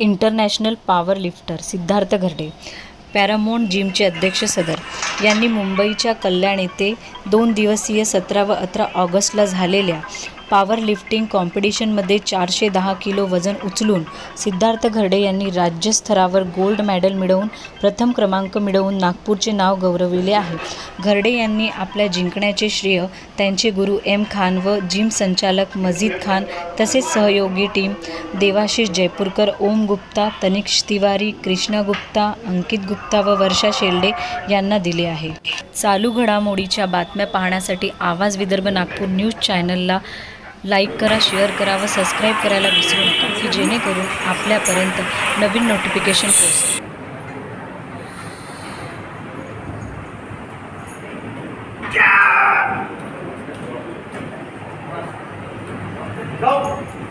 International power lifter Siddharth Gharde paramount जिमचे अध्यक्ष सदर. यांनी मुंबईच्या कल्याण येथे दोन दिवसीय सतरा व अठरा ऑगस्टला झालेल्या पॉवर लिफ्टिंग कॉम्पिटिशनमध्ये चारशे दहा किलो वजन उचलून सिद्धार्थ घरडे यांनी राज्यस्तरावर गोल्ड मेडल मिळवून प्रथम क्रमांक मिळवून नागपूरचे नाव गौरविले आहे. घरडे यांनी आपल्या जिंकण्याचे श्रेय त्यांचे गुरु एम खान व जिम संचालक मजीद खान तसेच सहयोगी टीम देवाशिष जयपूरकर ओम गुप्ता तनिक्ष तिवारी कृष्णा गुप्ता अंकित गुप्ता व वर्षा शेल्डे यांना दिले आहे. चालू घडामोडीच्या बातम्या पाहण्यासाठी आवाज विदर्भ नागपूर न्यूज चॅनलला लाईक करा शेअर करा व सबस्क्राईब करायला विसरू नका की जेणेकरून आपल्यापर्यंत नवीन नोटिफिकेशन पोहोच Go!